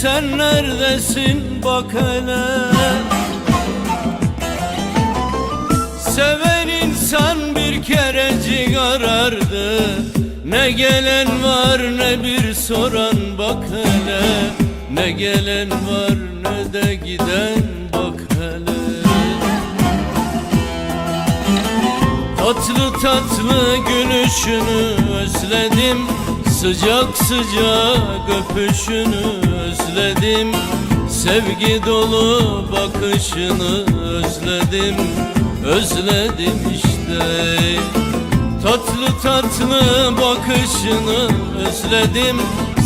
sen neredesin? Bak hele. Seven insan bir kerecik arardı Ne gelen var ne bir soran. Bak hele. Ne gelen var ne de giden. Bak hele. Tatlı tatlı gülüşünü özledim Sıcak sıcak öpüşünü özledim. Sevgi dolu bakışını özledim. Özledim işte. Tatlı tatlı bakışını özledim.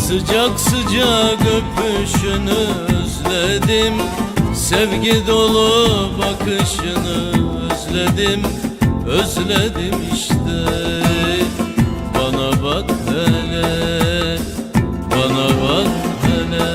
Sıcak sıcak öpüşünü özledim. Sevgi dolu bakışını özledim. Özledim işte bak hele Bana bak hele.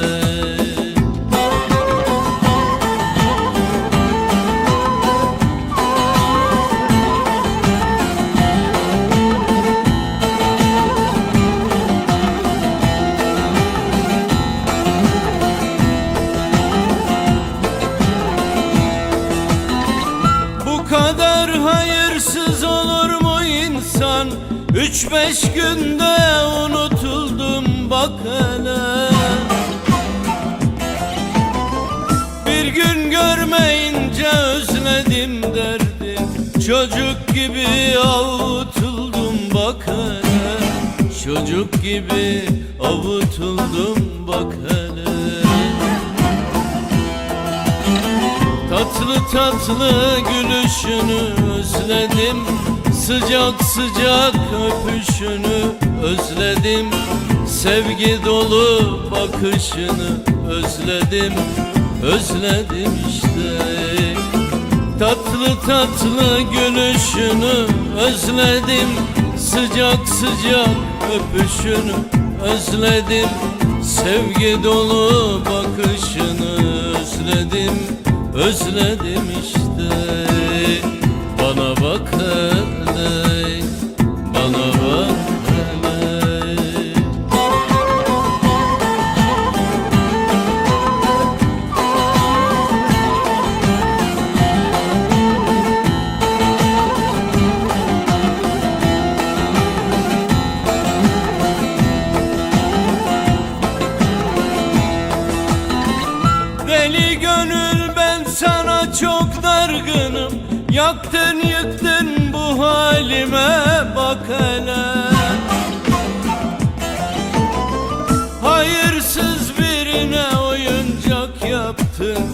Bu kadar hayırsız olur insan Üç beş günde unutuldum bak hele. Bir gün görmeyince özledim derdim Çocuk gibi avutuldum bak hele. Çocuk gibi avutuldum bak hele. Tatlı tatlı gülüşünü özledim Sıcak sıcak öpüşünü özledim. Sevgi dolu bakışını özledim. Özledim işte. Tatlı tatlı gülüşünü özledim. Sıcak sıcak öpüşünü özledim. Sevgi dolu bakışını özledim. Özledim işte Deli gönül ben sana çok dargınım. Yaktın yıktın bu halime bak hele. Hayırsız birine oyuncak yaptın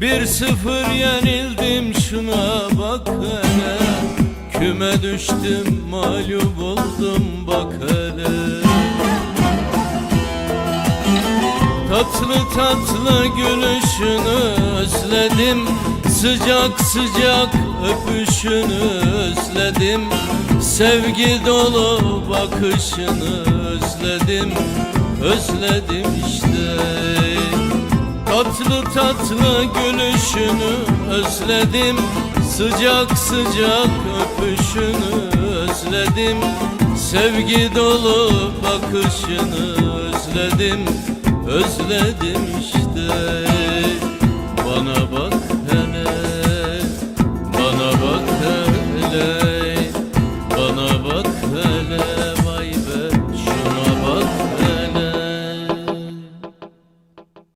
Bir sıfır yenildim şuna bak hele. Küme düştüm mağlup oldum bak hele Tatlı tatlı gülüşünü özledim. Sıcak sıcak öpüşünü özledim. Sevgi dolu bakışını özledim. Özledim işte. Tatlı tatlı gülüşünü özledim. Sıcak sıcak öpüşünü özledim. Sevgi dolu bakışını özledim özledim işte. Bana bak.